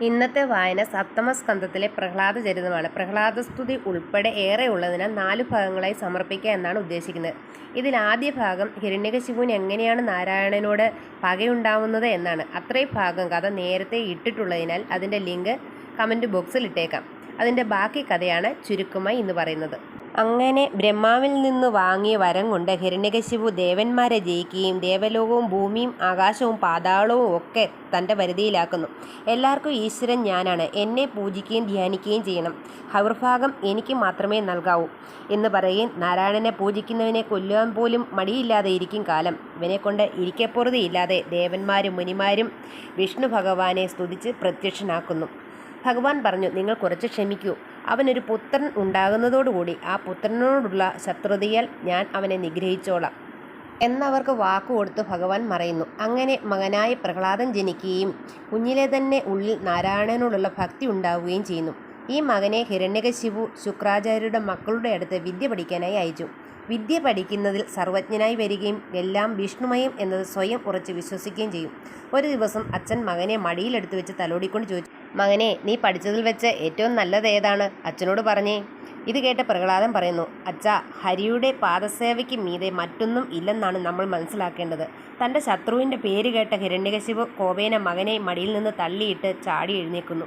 ഇന്നത്തെ വായന സപ്തമസ്കന്ധത്തിലെ പ്രഹ്ലാദ ചരിതമാണ്. പ്രഹ്ലാദസ്തുതി ഉൾപ്പെടെ ഏറെ ഉള്ളതിനാൽ നാല് ഭാഗങ്ങളായി സമർപ്പിക്കുക എന്നാണ് ഉദ്ദേശിക്കുന്നത്. ഇതിൽ ആദ്യ ഭാഗം ഹിരണ്യകശിപുവിന് എങ്ങനെയാണ് നാരായണനോട് പകയുണ്ടാവുന്നത് എന്നാണ്. അത്രയും ഭാഗം കഥ നേരത്തെ ഇട്ടിട്ടുള്ളതിനാൽ അതിന്റെ ലിങ്ക് കമന്റ് ബോക്സിൽ ഇട്ടേക്കാം. അതിന്റെ ബാക്കി കഥയാണ് ചുരുക്കമായി ഇന്ന് പറയുന്നത്. അങ്ങനെ ബ്രഹ്മാവിൽ നിന്ന് വാങ്ങിയ വരം കൊണ്ട് ഹിരണ്യകശിപു ദേവന്മാരെ ജയിക്കുകയും ദേവലോകവും ഭൂമിയും ആകാശവും പാതാളവും ഒക്കെ തന്റെ പരിധിയിലാക്കുന്നു. എല്ലാവർക്കും ഈശ്വരൻ ഞാനാണ്. എന്നെ പൂജിക്കുകയും ധ്യാനിക്കുകയും ചെയ്യണം. ഹൗർഭാഗം എനിക്ക് മാത്രമേ നൽകാവൂ എന്ന് പറയുകയും നാരായണനെ പൂജിക്കുന്നവനെ കൊല്ലുവാൻ പോലും മടിയില്ലാതെ ഇരിക്കും കാലം. ഇവനെക്കൊണ്ട് ഇരിക്കപ്പുറതിയില്ലാതെ ദേവന്മാരും മുനിമാരും വിഷ്ണു ഭഗവാനെ സ്തുതിച്ച് പ്രത്യക്ഷനാക്കുന്നു. ഭഗവാൻ പറഞ്ഞു നിങ്ങൾ കുറച്ച് ക്ഷമിക്കൂ. അവനൊരു പുത്രൻ ഉണ്ടാകുന്നതോടുകൂടി ആ പുത്രനോടുള്ള ശത്രുതയാൽ ഞാൻ അവനെ നിഗ്രഹിച്ചോളാം. എന്നവർക്ക് വാക്കുകൊടുത്ത് ഭഗവാൻ മറയുന്നു. അങ്ങനെ മകനായി പ്രഹ്ലാദൻ ജനിക്കുകയും കുഞ്ഞിലെ തന്നെ ഉള്ളിൽ നാരായണനോടുള്ള ഭക്തി ഉണ്ടാവുകയും ചെയ്യുന്നു. ഈ മകനെ ഹിരണ്യകശിപു ശുക്രാചാര്യരുടെ മക്കളുടെ അടുത്ത് വിദ്യ പഠിക്കാനായി അയച്ചു. വിദ്യ പഠിക്കുന്നതിൽ സർവജ്ഞനായി വരികയും എല്ലാം വിഷ്ണുമയം എന്നത് സ്വയം ഉറച്ച് വിശ്വസിക്കുകയും ചെയ്യും. ഒരു ദിവസം അച്ഛൻ മകനെ മടിയിലെടുത്ത് വെച്ച് തലോടിക്കൊണ്ട് ചോദിച്ചു മകനെ നീ പഠിച്ചതിൽ വെച്ച് ഏറ്റവും നല്ലത് ഏതാണ്? അച്ഛനോട് പറഞ്ഞേ. ഇത് കേട്ട് പ്രഹ്ലാദൻ പറയുന്നു അച്ഛ ഹരിയുടെ പാദസേവയ്ക്ക് മീതെ മറ്റൊന്നും ഇല്ലെന്നാണ് നമ്മൾ മനസ്സിലാക്കേണ്ടത്. തന്റെ ശത്രുവിന്റെ പേര് കേട്ട ഹിരണ്യകശിപു കോപേന മകനെ മടിയിൽ നിന്ന് തള്ളിയിട്ട് ചാടി എഴുന്നേൽക്കുന്നു.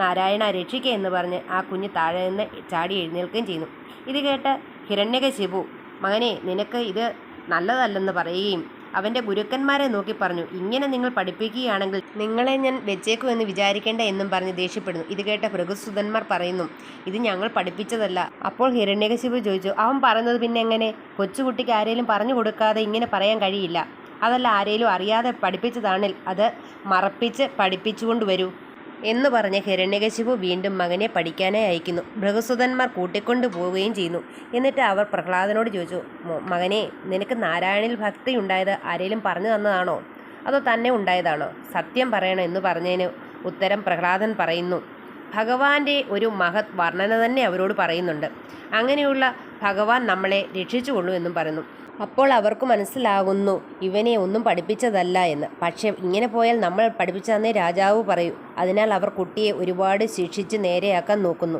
നാരായണ രക്ഷിക്കുക എന്ന് പറഞ്ഞ് ആ കുഞ്ഞ് താഴെ നിന്ന് ചാടി എഴുന്നേൽക്കുകയും ചെയ്യുന്നു. ഇത് കേട്ട് ഹിരണ്യകശിപു മകനെ നിനക്ക് ഇത് നല്ലതല്ലെന്ന് പറയുകയും അവന്റെ ഗുരുക്കന്മാരെ നോക്കി പറഞ്ഞു ഇങ്ങനെ നിങ്ങൾ പഠിപ്പിക്കുകയാണെങ്കിൽ നിങ്ങളെ ഞാൻ വെച്ചേക്കുമെന്ന് വിചാരിക്കേണ്ട എന്നും പറഞ്ഞ് ദേഷ്യപ്പെടുന്നു. ഇത് കേട്ട ഭൃഗസുതന്മാർ പറയുന്നു ഇത് ഞങ്ങൾ പഠിപ്പിച്ചതല്ല. അപ്പോൾ ഹിരണ്യകശിപു ചോദിച്ചു അവൻ പറയുന്നത് പിന്നെ എങ്ങനെ? കൊച്ചുകുട്ടിക്ക് ആരെങ്കിലും പറഞ്ഞു കൊടുക്കാതെ ഇങ്ങനെ പറയാൻ കഴിയില്ല. അതല്ല ആരെങ്കിലും അറിയാതെ പഠിപ്പിച്ചതാണെങ്കിൽ അത് മറപ്പിച്ച് പഠിപ്പിച്ചുകൊണ്ട് വരൂ. എന്ന് പറഞ്ഞ് ഹിരണ്യകശിപു വീണ്ടും മകനെ പഠിക്കാനായി അയക്കുന്നു. ബൃഹസുതന്മാർ കൂട്ടിക്കൊണ്ടു പോവുകയും ചെയ്യുന്നു. എന്നിട്ട് അവർ പ്രഹ്ലാദനോട് ചോദിച്ചു "മോ- മകനെ നിനക്ക് നാരായണിൽ ഭക്തി ഉണ്ടായത് ആരെങ്കിലും പറഞ്ഞു തന്നതാണോ? അതോ തന്നെ ഉണ്ടായതാണോ? സത്യം പറയണം എന്ന് പറഞ്ഞതിന് ഉത്തരം പ്രഹ്ലാദൻ പറയുന്നു. ഭഗവാന്റെ ഒരു മഹത് വർണന തന്നെ അവരോട് പറയുന്നുണ്ട്. അങ്ങനെയുള്ള ഭഗവാൻ നമ്മളെ രക്ഷിച്ചുകൊള്ളൂ എന്നും പറയുന്നു. അപ്പോൾ അവർക്ക് മനസ്സിലാകുന്നു ഇവനെ ഒന്നും പഠിപ്പിച്ചതല്ല എന്ന്. പക്ഷേ ഇങ്ങനെ പോയാൽ നമ്മൾ പഠിപ്പിച്ചതെന്നേ രാജാവ് പറയൂ. അതിനാൽ അവർ കുട്ടിയെ ഒരുപാട് ശിക്ഷിച്ച് നേരെയാക്കാൻ നോക്കുന്നു.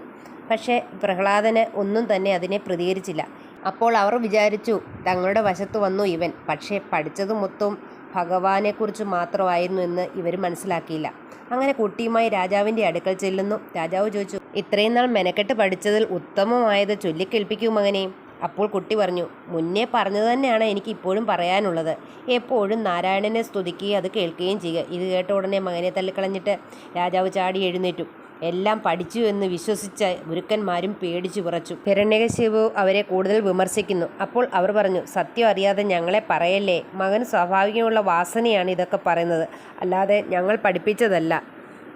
പക്ഷേ പ്രഹ്ലാദന് ഒന്നും തന്നെ അതിനെ പ്രതികരിച്ചില്ല. അപ്പോൾ അവർ വിചാരിച്ചു തങ്ങളുടെ വശത്ത് വന്നു ഇവൻ. പക്ഷേ പഠിച്ചത് മൊത്തവും ഭഗവാനെക്കുറിച്ച് മാത്രമായിരുന്നു എന്ന് ഇവർ മനസ്സിലാക്കിയില്ല. അങ്ങനെ കുട്ടിയുമായി രാജാവിന്റെ അടുക്കൽ ചെല്ലുന്നു. രാജാവ് ചോദിച്ചു ഇത്രയും നാൾ മെനക്കെട്ട് പഠിച്ചതിൽ ഉത്തമമായത് ചൊല്ലിക്കേൽപ്പിക്കും മകനെ. അപ്പോൾ കുട്ടി പറഞ്ഞു മുന്നേ പറഞ്ഞത് തന്നെയാണ് എനിക്ക് ഇപ്പോഴും പറയാനുള്ളത്. എപ്പോഴും നാരായണനെ സ്തുതിക്കുകയും അത് കേൾക്കുകയും ചെയ്യുക. ഇത് കേട്ട ഉടനെ മകനെ തള്ളിക്കളഞ്ഞിട്ട് രാജാവ് ചാടി എഴുന്നേറ്റു. എല്ലാം പഠിച്ചു എന്ന് വിശ്വസിച്ച ഗുരുക്കന്മാരും പേടിച്ചു കുറച്ചു. ഹിരണ്യകശിപു അവരെ കൂടുതൽ വിമർശിക്കുന്നു. അപ്പോൾ അവർ പറഞ്ഞു സത്യം അറിയാതെ ഞങ്ങളെ പറയല്ലേ? മകൻ സ്വാഭാവികമുള്ള വാസനയാണ് ഇതൊക്കെ പറയുന്നത്. അല്ലാതെ ഞങ്ങൾ പഠിപ്പിച്ചതല്ല.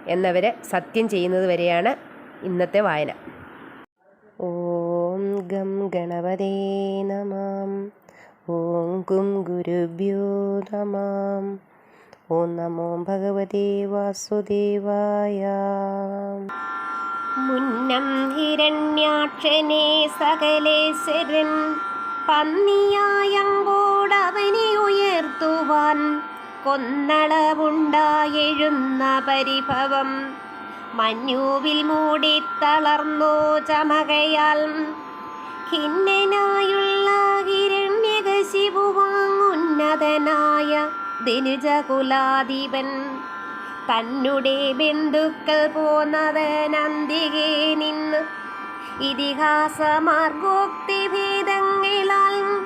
എന്നവർ സത്യം ചെയ്യുന്നത് വരെയാണ് ഇന്നത്തെ വായന. ഓം ഗം ഗണപതേ നമാം. ഓം ഗും ഗുരുഭ്യോ നമാം. ഓം നമോ ഭഗവതേ വാസുദേവായ. മുന്നം ഹിരണ്യാക്ഷനെ സകലേശ്വരൻ പന്നിയായങ്കോടവനെ ഉയർത്തുവാൻ കൊന്നളവുണ്ടായെഴുന്ന പരിഭവം മഞ്ഞുവിൽ മൂടി തളർന്നോ ചമകയാൽ ഖിന്നനായുള്ള ഹിരണ്യകശിപുവാങ്ങുന്നതനായ ദിനുജകുലാധിപൻ തന്നുടെ ബന്ധുക്കൾ പോന്നതനന്തികെ നിന്ന് ഇതിഹാസമാർഗോക്തിഭേദങ്ങളാൽ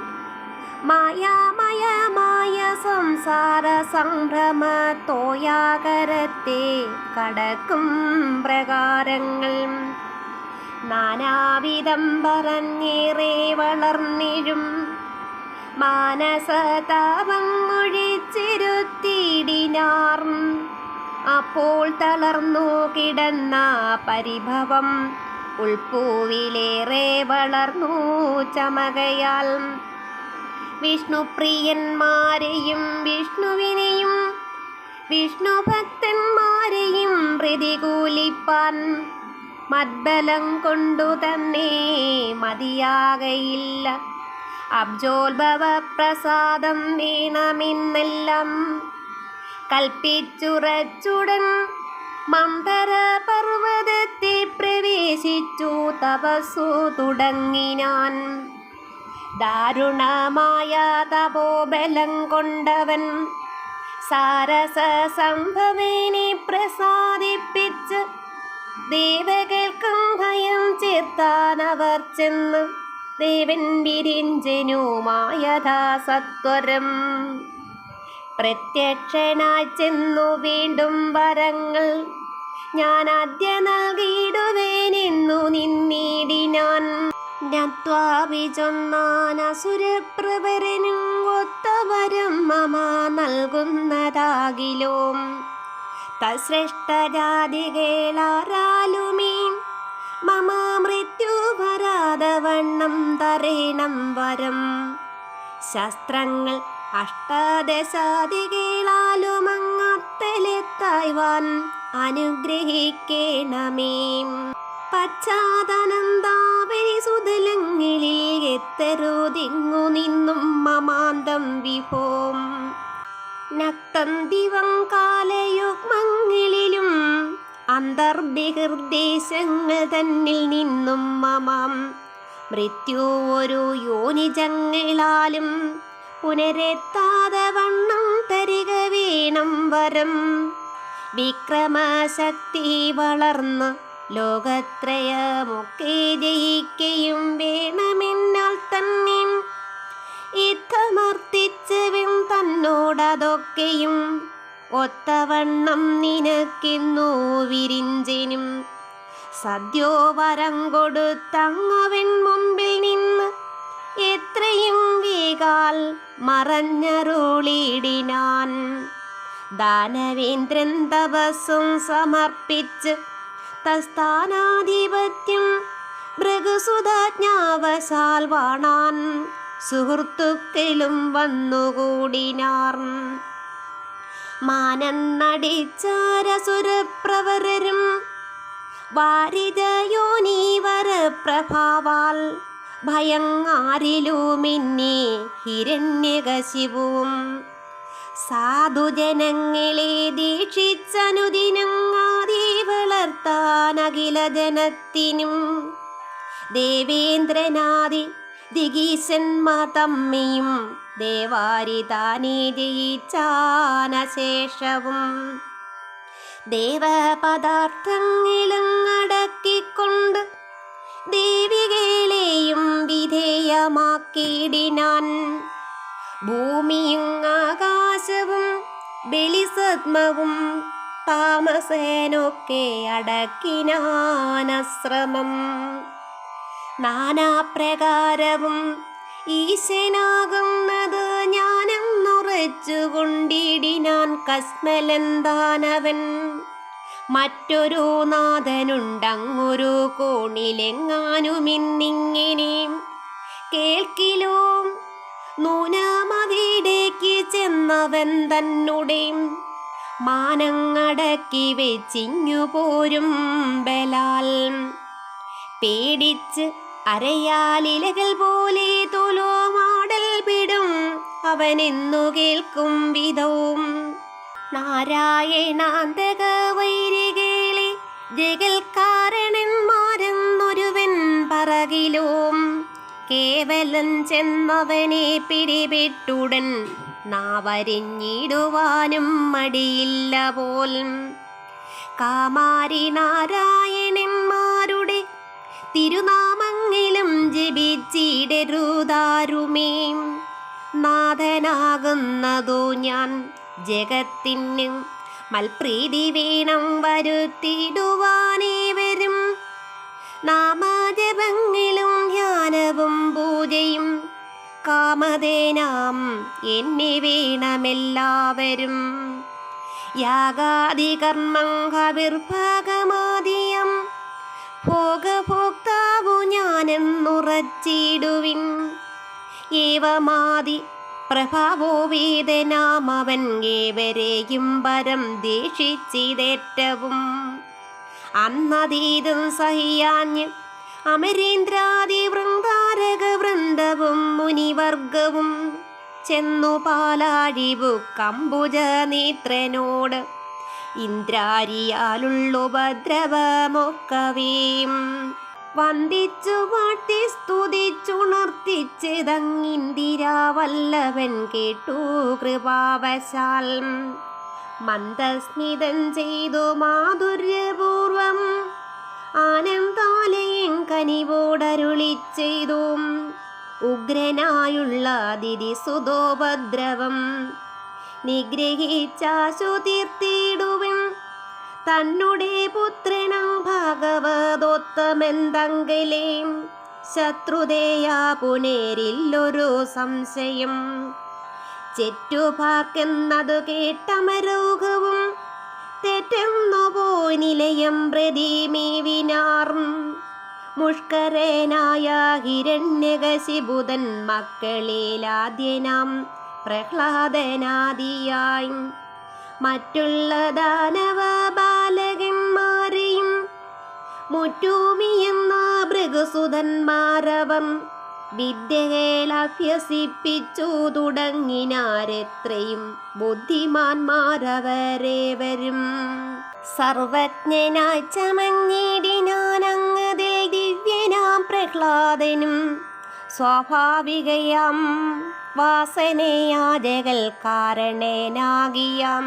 മായാമയമായ സംസാര സംഭ്രമ തോയാകരത്തെ കടക്കും പ്രകാരങ്ങൾ. നാനാവിധം പറഞ്ഞേറെ വളർന്നിഴും മാനസതാപങ്ങൊഴിച്ചിരുത്തിടിനാർ അപ്പോൾ തളർന്നു കിടന്ന പരിഭവം ഉൾപ്പൂവിലേറെ വളർന്നു ചമകയാൽ. വിഷ്ണുപ്രിയന്മാരെയും വിഷ്ണുവിനെയും വിഷ്ണു ഭക്തന്മാരെയും പ്രതികൂലിപ്പാൻ മദ്ബലം കൊണ്ടു തന്നെ മതിയാകയില്ല. അബ്ജോത്ഭവ പ്രസാദം വീണമിന്നെല്ലാം. കൽപ്പിച്ചുറച്ചുടൻ മന്ദര പർവതത്തിൽ പ്രവേശിച്ചു തപസ്സു തുടങ്ങിനാൻ. ദാരുണമായ തപോബലം കൊണ്ടവൻ സാരസ സംഭവേനെ പ്രസാദിപ്പിച്ച് ദേവകൾക്കും ഭയം ചേർത്താൻ അവർ ചെന്ന് ദേവൻ വിരിഞ്ചനുമായഥാ സത്വരം. പ്രത്യക്ഷനായി ചെന്നു വീണ്ടും വരങ്ങൾ ഞാൻ ആദ്യ നൽകിയിടുവേനെന്നു നിന്നീടിനാൻ. ജ്ഞാത്വാഭിചൊന്നാനസുരപ്രവരനും ഒത്തവരും മമ നൽകുന്നതാകിലോ. തശ്രേഷ്ഠജാതികളാരാലുമേ മമ മൃത്യു വരാതവണ്ണം തരേണം വരം. ശസ്ത്രങ്ങൾ അഷ്ടാദശാദികളാലുമങ്ങത്തെലെത്തായ്വാൻ അനുഗ്രഹിക്കണമേ. പശ്ചാത്തനന്താവരി സുതലങ്ങളിൽ എത്തരുതിങ്ങു നിന്നും മമാന്തം വിഭോം. ദിവം കാലയുഗ്മങ്ങളിലും അന്തർബഹിർദേശങ്ങൾ തന്നിൽ നിന്നും മമാം മൃത്യു ഒരു യോനിജങ്ങളാലും പുനരെത്താതെ വണ്ണം തരിക വീണം വരം. വിക്രമശക്തി വളർന്ന് ലോകത്രയമൊക്കെ ജയിക്കയും വേണമെന്നാൽ തന്നെ യുദ്ധമർത്തിച്ചവൻ തന്നോടതൊക്കെയും ഒത്തവണ്ണം നിനക്കിന്നു വിരിഞ്ചനും സദ്യോ വരം കൊടുത്തങ്ങവൻ മുമ്പിൽ നിന്ന് എത്രയും വേഗാൽ മറഞ്ഞരുളിടിനാൻ ദാനവേന്ദ്രൻ തപസ്സും സമർപ്പിച്ച് തസ്ഥാനാധിപത്യം ഭൃഗുസുതജ്ഞാവശാൽ വാണാൻ. സുഹൃത്തുക്കളും വന്നുകൂടിനാർ. മാനം നടിച്ചാരസുരപ്രവരരും വാരിജയോനീവര പ്രഭാവാൽ. ഭയങ്ങാരിലുമിന്നെ ഹിരണ്യകശിവും സാധുജനങ്ങളെ ദീക്ഷിച്ചനുദിനങ്ങാതെ വളർത്താൻ അഖില ജനത്തിനും ദേവേന്ദ്രനാദി ദിഗീശന്മാർ തമ്മിയും ദേവാരി താനേ ജയിച്ചാനശേഷവും. ദേവപദാർത്ഥങ്ങളും അടക്കിക്കൊണ്ട് ദേവികളെയും വിധേയമാക്കിയിടിനാൻ. ഭൂമിയും ആകാശവും ബലിസത്മവും താമസേനൊക്കെ അടക്കിനാനശ്രമം. നാനാപ്രകാരവും ഈശനാകുന്നത് ഞാനെന്നുറച്ചു കൊണ്ടിടിനാൻ കസ്മലന്താനവൻ മറ്റൊരു നാഥനുണ്ടങ്ങൊരു കോണിലെങ്ങാനുമിന്നിങ്ങനെ. കേൾക്കിലോ നൂനമതിയിലേക്ക് ചെന്നവൻ തന്നെ മാനങ്ങടക്കി വെച്ചിങ്ങു പോരും ബലാൽ. പേടിച്ച് അരയാലിലകൾ പോലെ തുലോമാടൽ പിടും. അവനെന്നു കേൾക്കും വിധവും. നാരായണാന്തക വൈരികളെ ജഗൽക്കാരണന്മാരെന്നൊരുവൻ പറകിലോം കേവലം ചെന്നവനെ പിടിപെട്ടുടൻ നാവരിഞ്ഞിടുവാനും മടിയില്ല പോൽ. കാമാരി നാരായണന്മാരുടെ തിരുനാമങ്ങളും ജപിച്ചിടരുതാരുമേ. നാഥനാകുന്നതോ ഞാൻ ജഗത്തിന് മൽപ്രീതി വേണം വരുത്തിടുവാനേവരും നാമജപങ്ങളും ധ്യാനവും പൂജയും കാമതേനാം എന്നെ വീണമെല്ലാവരും. യാഗാദി കർമ്മവിർഭാഗമാദിയം ഭോഗഭോക്താവു ഞാനെന്നുറച്ചിടുവിൻ. ഏവമാതി പ്രഭാവോ വേദനാമവൻ ഏവരെയും പരം ദേഷിച്ചിതേറ്റവും. അന്നതീതും സഹിയാഞ്ഞ് അമരേന്ദ്രാദി വൃന്ദാരക വൃന്ദവും മുനിവർഗവും ചെന്നു പാലാഴിവു കമ്പുജ നേത്രനോട് ഇന്ദ്രാരിയാലുള്ള ഉപദ്രവമൊക്കവേം വന്ദിച്ചു വാട്ടി സ്തുതിച്ചുണർത്തിച്ചിതങ്ങിന്തിരാവല്ലവൻ കേട്ടു കൃപാവശാൽ. മന്ദസ്മിതം ചെയ്തു മാധുര്യപൂർവം ആനന്ദാലയം കനിവോടരുളി ചെയ്തു. ഉഗ്രനായുള്ള അതിഥി സുതോപദ്രവം നിഗ്രഹിച്ചാശു തീർത്തിടുവൻ തന്നുടെ പുത്രനാ ഭാഗവതോത്തമെന്തെങ്കിലേ? ശത്രുതയാ പുനേരില്ലൊരു സംശയം. ചെറ്റുപാർക്കെന്നതു കേട്ടമരോഗവും തെറ്റെന്നു പോയി നിലയം പ്രതിമീവിനാറും മുഷ്കരനായ ഹിരണ്യകശിബുധൻ മക്കളിലാദ്യനാം പ്രഹ്ലാദനാദിയായി. മറ്റുള്ള ദാനവ മുറ്റൂമിയെന്ന ഭൃഗസുതന്മാരവം വിദ്യകളഭ്യസിപ്പിച്ചു തുടങ്ങിനാരെത്രയും ബുദ്ധിമാന്മാരവരേവരും സർവജ്ഞനായി ചമഞ്ഞിടിനാനങ്ങതിൽ ദിവ്യനാം പ്രഹ്ലാദനും സ്വാഭാവികയാം വാസനയാജകൾ കാരണേനാകിയാം.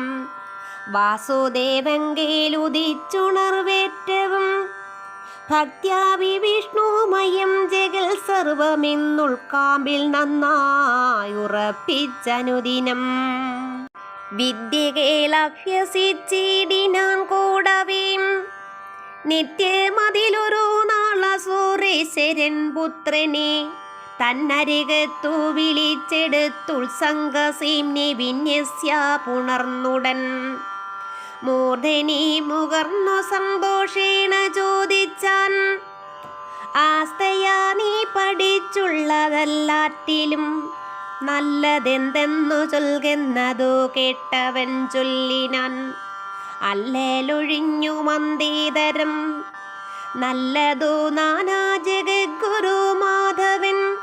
വാസുദേവങ്കേലുദിച്ചുണർവേറ്റവും ഭക്ത്യാവി വിഷ്ണുമയം ജഗൽ സർവമെന്നുൾക്കാമ്പിൽ നന്നായുറപ്പിച്ചനുദിനം വിദ്യകളഭ്യസിച്ചിടിനാൻ കൂടവേ. നിത്യമതിലൊരു നാള സൂറേശ്വരൻ പുത്രനെ തന്നരികത്തു വിളിച്ചെടുത്തുത്സംഗസീംനെ വിന്യസ്യ പുണർന്നുടൻ. മൂർധനി മുകർന്നു സന്തോഷേണ ചോദിച്ചാൻ. ആസ്തയാ നീ പഠിച്ചുള്ളതല്ലാറ്റിലും നല്ലതെന്തെന്നു ചൊൽകുന്നതു കേട്ടവൻ ചൊല്ലിനാൻ. അല്ലേലൊഴിഞ്ഞു മന്ദീതരം നല്ലതു നാനാ ജഗദ്ഗുരു മാധവൻ.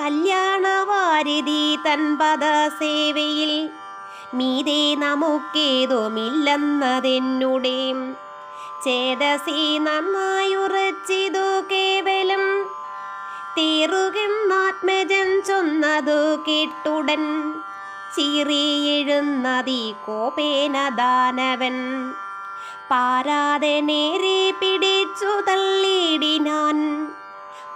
കല്യാണവാരിധി തൻ പദസേവയിൽ മീതെ നമുക്കേതുമില്ലെന്നതെന്നുടെ. ചേതസി നന്നായുറച്ചിതു കേവലം തീറുകെന്നാത്മജൻ ചൊന്നതു കേട്ടുടൻ. ചീറിയെഴുന്നതി കോപേന ദാനവൻ പാരാതെ നേരെ പിടിച്ചു തള്ളിയിടിനാൻ.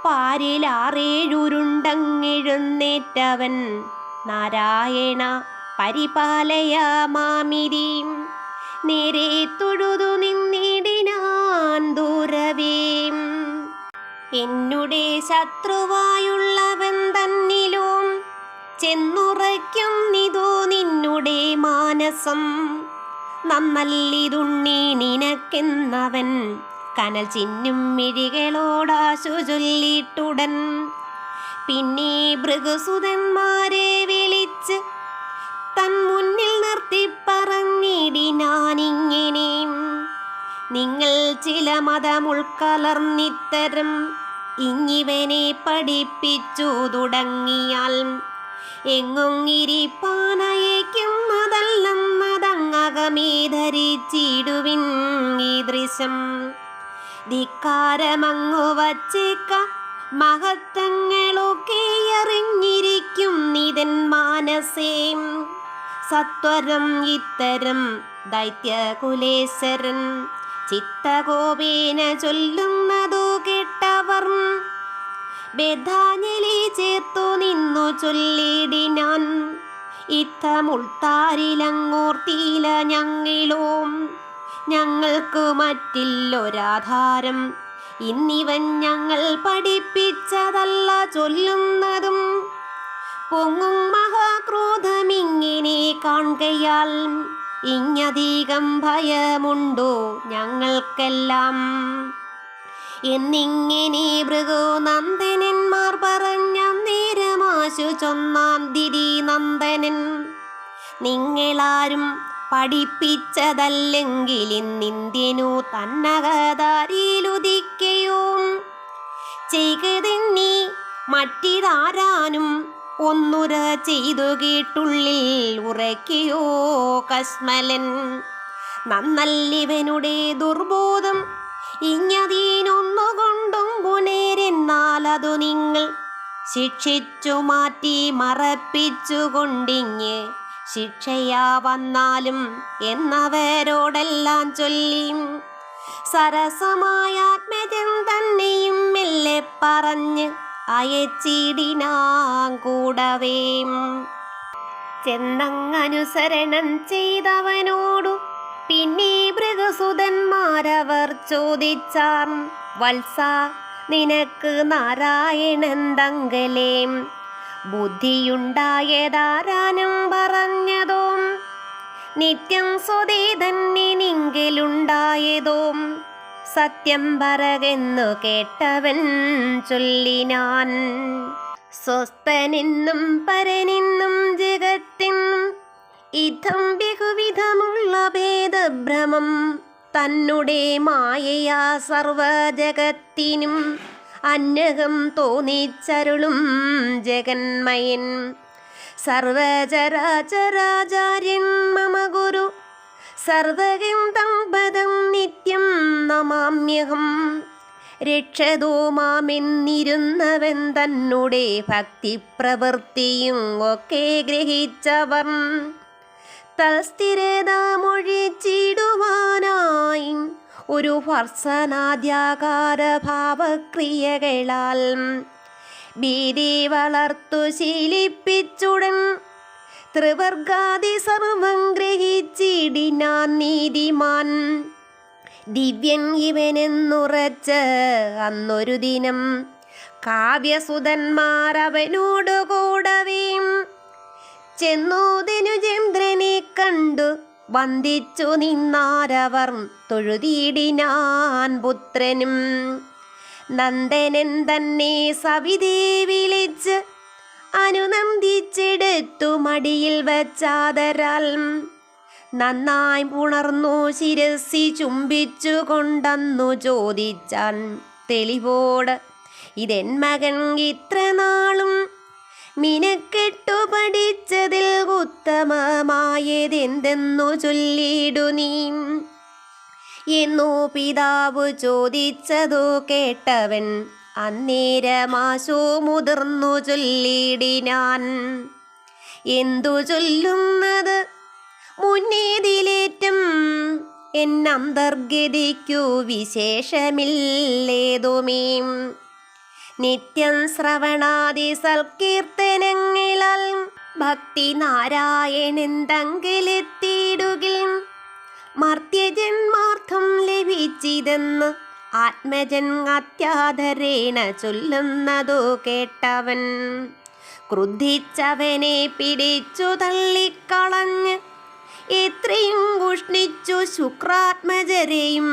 പാരിലാറേഴുരുണ്ടങ്ങെഴുന്നേറ്റവൻ നാരായണ പരിപാലയ മാമിരീം നേരെ തൊഴുതു നിന്നിടിനാൻ ദൂരവേം. എന്നുടെ ശത്രുവായുള്ളവൻ തന്നിലും ചെന്നുറയ്ക്കും നിതോ നിന്നുടെ മാനസം. നന്നല്ലിതുണ്ണി നിനക്കെന്നവൻ കനൽ ചിന്നും മിഴികളോടാശു ചൊല്ലിട്ടുടൻ. പിന്നെ ഭൃഗസുതന്മാരെ വിളിച്ച് തൻ മുന്നിൽ നിർത്തി പറഞ്ഞിടിനാനിങ്ങനെ നിങ്ങൾ ചില മതം ഉൾക്കലർന്നിത്തരം ഇങ്ങിവനെ പഠിപ്പിച്ചു തുടങ്ങിയാൽ എങ്ങൊങ്ങിരിപ്പാനയക്കുന്നതല്ലെന്നതങ്ങകമേ ധരിച്ചിടുവിൻ ഈ ദൃശം ധിക്കാരമങ്ങു വച്ചേക്ക മഹത്വങ്ങളൊക്കെ അറിഞ്ഞിരിക്കും നിതൻ മാനസേ. സത്വരം ഇത്തരം ദൈത്യകുലേശ്വരൻ. ചിത്തകോപേന ചൊല്ലുന്നതു കേട്ടവർ. ബദ്ധാഞ്ജലി ചേർത്തു നിന്നു ചൊല്ലിടിനാൻ ഇത്തമുൾത്താരിലങ്ങോർത്തിയില ഞങ്ങളോം. ഞങ്ങൾക്ക് മറ്റില്ലൊരാധാരം. ഇന്നിവൻ ഞങ്ങൾ പഠിപ്പിച്ചതല്ല ചൊല്ലുന്നതും. പൊങ്ങും മഹാക്രോധമിങ്ങനെ കാണുകയാൽ ഇങ്ങധികം ഭയമുണ്ടോ ഞങ്ങൾക്കെല്ലാം? എന്നിങ്ങനെ ഭൃഗോ നന്ദനന്മാർ പറഞ്ഞ നേരമാശു ചൊന്നാം ദിരി നന്ദനൻ. നിങ്ങളാരും പഠിപ്പിച്ചതല്ലെങ്കിൽ ഇന്നിന്ത്യനു തന്നകതാരിയിലുദിക്കയോ ചെയ്തെന്നീ മറ്റിതാരാനും ഒന്നുര ചെയ്തു കേട്ടുള്ളിൽ ഉറക്കിയോ കസ്മലൻ. നന്നല്ലിവനുടെ ദുർബോധം ഇങ്ങതീനൊന്നുകൊണ്ടും എന്നാലതു നിങ്ങൾ. ശിക്ഷിച്ചു മാറ്റി മറപ്പിച്ചു കൊണ്ടിങ്ങ് ശിക്ഷയാ വന്നാലും എന്നവരോടെല്ലാം ചൊല്ലി സരസമായ ആത്മജം തന്നെയും മെല്ലെ പറഞ്ഞ് അയച്ചിടിനാം കൂടവേം. ചെന്നങ്ങനുസരണം ചെയ്തവനോടു പിന്നെ ഭൃഗസുതന്മാരവർ ചോദിച്ചാർ വത്സ നിനക്ക് നാരായണൻ തങ്കലേം. ബുദ്ധിയുണ്ടായതാരാനും പറഞ്ഞതോം. നിത്യം സ്വതേ തന്നെ നിങ്കിലുണ്ടായതോ. സത്യം പറകെന്നു കേട്ടവൻ ചൊല്ലിനാൻ. സ്വസ്ഥനെന്നും പരനെന്നും ജഗത്തെന്നും ഇതം ബഹുവിധമുള്ള ഭേദഭ്രമം തന്നുടെ മായയാ സർവജഗത്തിനും അന്നകം തോന്നിച്ചരുളും ജഗന്മയൻ. സർവചരാചരാചാര്യൻ മമ ഗുരു സർവകം തം പദം നിത്യം നമാമ്യഹം. രക്ഷതോ മാമെന്നിരുന്നവൻ തന്നെ ഭക്തി പ്രവൃത്തിയും ഒക്കെ ഗ്രഹിച്ചവൻ. തൽസ്ഥിരത മൊഴിച്ചിടുവാനായി ഒരു ഹർസനാദ്യാകാര ഭാവക്രിയകളാൽ ഭീതി വളർത്തു ശീലിപ്പിച്ചുടൻ ത്രിവർഗാദി സർവം ഗ്രഹിച്ചിടിനാൻ നീതിമാൻ. ദിവ്യൻ ഇവനെന്നുറച്ച് അന്നൊരു ദിനം കാവ്യസുതന്മാരവനോട് കൂടവേം ചെന്നോതിനു ചന്ദ്രനെ കണ്ടു വന്ദിച്ചു നിന്നാരവർ തൊഴുതിയിടിനാൻ പുത്രനും. നന്ദനൻ തന്നെ സവിതേ വിളിച്ച് അനുനന്ദിച്ചെടുത്തു മടിയിൽ വച്ചാതരാൽ. നന്നായി ഉണർന്നു ശിരസി ചുംബിച്ചു കൊണ്ടന്നു ചോദിച്ചാൻ തെളിവോട് ഇതെൻ മകൻ ഇത്ര നാളും മിനക്കെട്ടു പഠിച്ചതിൽ ഉത്തമമായതെന്തെന്നു ചൊല്ലിടു നീ എന്നു പിതാവ് ചോദിച്ചതു കേട്ടവൻ അന്നേരമാശോ മുതിർന്നു ചൊല്ലിടിനാൻ എന്തു ചൊല്ലുന്നത്? മുന്നേതിലേറ്റം എന്നന്തർഗതിക്കു വിശേഷമില്ലേതുമേ. നിത്യം ശ്രവണാദി സൽകീർത്തനങ്ങളാൽ ഭക്തി നാരായണൻ തങ്കിലെത്തിയിടുകയും മർത്യജന്മാർത്ഥം ലഭിച്ചിതെന്ന് ആത്മജൻ അത്യാദരേണ ചൊല്ലുന്നതു കേട്ടവൻ. ക്രുദ്ധിച്ചവനെ പിടിച്ചു തള്ളിക്കളഞ്ഞ് എത്രയും ഉഷ്ണിച്ചു ശുക്രാത്മജരെയും.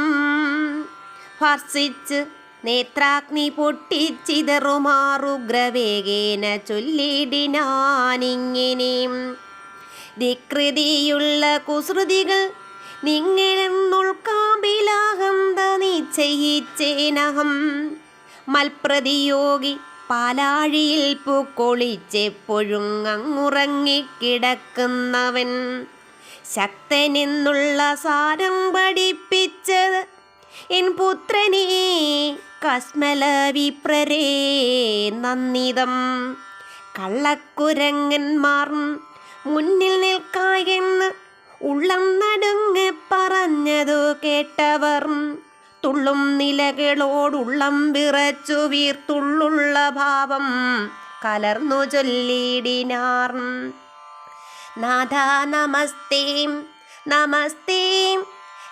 ഭർഷിച്ച് നേത്രാഗ്നി പൊട്ടിച്ചിതറുമാറുഗ്രവേഗേന ചൊല്ലിടിനാനിങ്ങനെയും. ദികൃതിയുള്ള കുസൃതികൾ നിങ്ങളെന്നുൾക്കാമ്പിലാഹം തനി ചെയ്യിച്ചേനഹം. മൽപ്രതിയോഗി പാലാഴിയിൽ പൂക്കൊളിച്ചെപ്പോഴും അങ്ങുറങ്ങിക്കിടക്കുന്നവൻ ശക്തനെന്നുള്ള സാരം പഠിപ്പിച്ചത് എൻ പുത്രനീ കസ്മല വിപ്രരേ നന്ദിതം. കള്ളക്കുരങ്ങന്മാർ മുന്നിൽ നിൽക്കായെന്ന് ഉള്ളം നടുങ്ങെ പറഞ്ഞതു കേട്ടവർ. തുള്ളും നിലകളോടുള്ളം വിറച്ചു വീർത്തുള്ളുള്ള ഭാവം കലർന്നു ചൊല്ലിടിനാർ. നാഥ നമസ്തേ നമസ്തേ.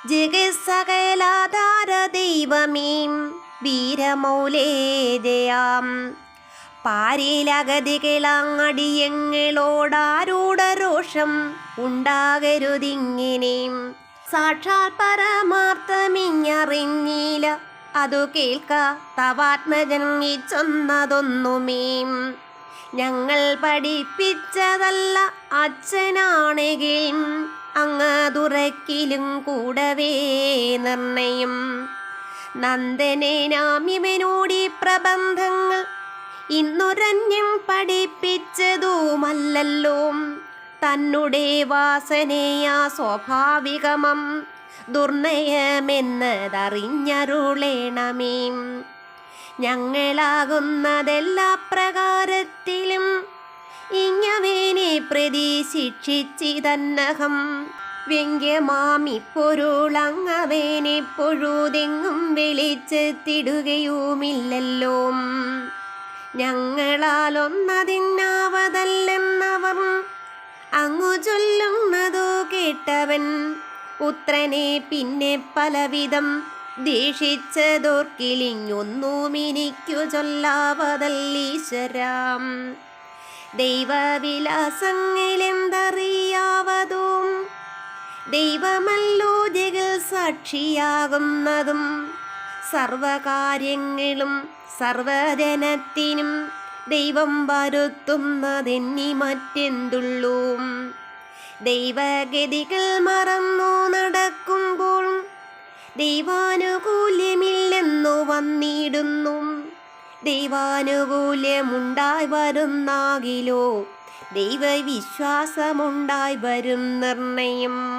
ജഗസകലാധാര ദൈവമീം വീരമൗലേ ജയാം പാരിലഗതികളങ്ങടിയങ്ങളോടാരൂഢരോഷം ഉണ്ടാകരുതിങ്ങിനെയും സാക്ഷാൽ പരമാർത്ഥമിഞ്ഞറിഞ്ഞില്ല അതു കേൾക്ക തവാത്മജൻ ചൊന്നതൊന്നുമേ. ഞങ്ങൾ പഠിപ്പിച്ചതല്ല അച്ഛനാണെങ്കിൽ അങ്ങ് തുറക്കിലും കൂടവേ നിർണയം. നന്ദനെ നാം ഇവനോടി പ്രബന്ധങ്ങൾ ഇന്നൊരന്യം പഠിപ്പിച്ചതുമല്ലല്ലോ. തന്നുടെ വാസനയാ സ്വാഭാവികമം ദുർനയമെന്നതറിഞ്ഞരുളേണമേ. ഞങ്ങളാകുന്നതെല്ലാ പ്രകാരത്തിലും ഇങ്ങവേനെ പ്രതി ശിക്ഷിച്ചിതന്നഹം. വ്യംഗ്യമാമി പൊരുളങ്ങവേനെ പൊഴുതെങ്ങും വെളിച്ചെത്തിടുകയുമില്ലല്ലോ ഞങ്ങളാലൊന്നതിന്നാവതല്ലെന്നവർ അങ്ങു ചൊല്ലുന്നതോ കേട്ടവൻ പുത്രനെ പിന്നെ പലവിധം ദീക്ഷിച്ചതോർക്കിലിങ്ങൊന്നുമിനിക്കു ചൊല്ലാവതല്ലീശ്വരാം. ദൈവവിലാസങ്ങളെന്തറിയാവതും ദൈവമല്ലോ ജഗൽ സാക്ഷിയാകുന്നതും സർവകാര്യങ്ങളും സർവജനത്തിനും ദൈവം വരുത്തുന്നതെന്നി മറ്റെന്തുള്ളൂ? ദൈവഗതികൾ മറന്നു നടക്കുമ്പോൾ ദൈവാനുകൂല്യമില്ലെന്നു വന്നിടുന്നു. ദൈവാനുകൂല്യമുണ്ടായി വരുന്നാകിലോ? ദൈവവിശ്വാസമുണ്ടായി വരും നിർണയം.